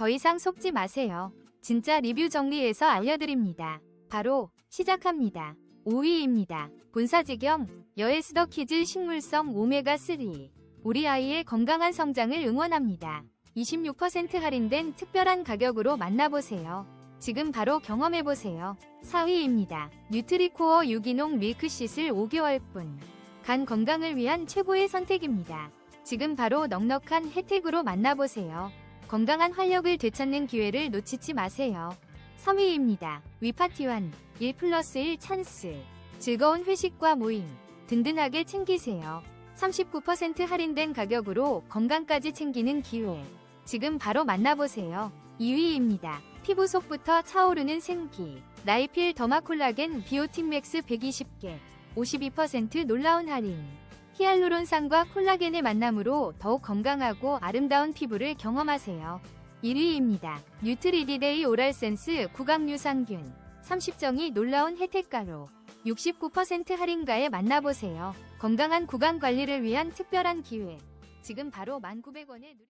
더 이상 속지 마세요. 진짜 리뷰 정리해서 알려드립니다. 바로 시작합니다. 5위입니다. 본사지경 여에스더 키즈 식물성 오메가3 우리 아이의 건강한 성장을 응원합니다. 26% 할인된 특별한 가격으로 만나보세요. 지금 바로 경험해보세요. 4위입니다. 뉴트리코어 유기농 밀크시슬 5개월분. 간 건강을 위한 최고의 선택입니다. 지금 바로 넉넉한 혜택으로 만나보세요. 건강한 활력을 되찾는 기회를 놓치지 마세요. 3위입니다. 위파티완 1 플러스 1 찬스. 즐거운 회식과 모임. 든든하게 챙기세요. 39% 할인된 가격으로 건강까지 챙기는 기회. 지금 바로 만나보세요. 2위입니다. 피부 속부터 차오르는 생기. 나이필 더마콜라겐 비오틴 맥스 120개. 52% 놀라운 할인. 히알루론산과 콜라겐의 만남으로 더욱 건강하고 아름다운 피부를 경험하세요. 1위입니다. 뉴트리디데이 오랄센스 구강유산균 30정이 놀라운 혜택가로 69% 할인가에 만나보세요. 건강한 구강 관리를 위한 특별한 기회. 지금 바로 1,900원에 누...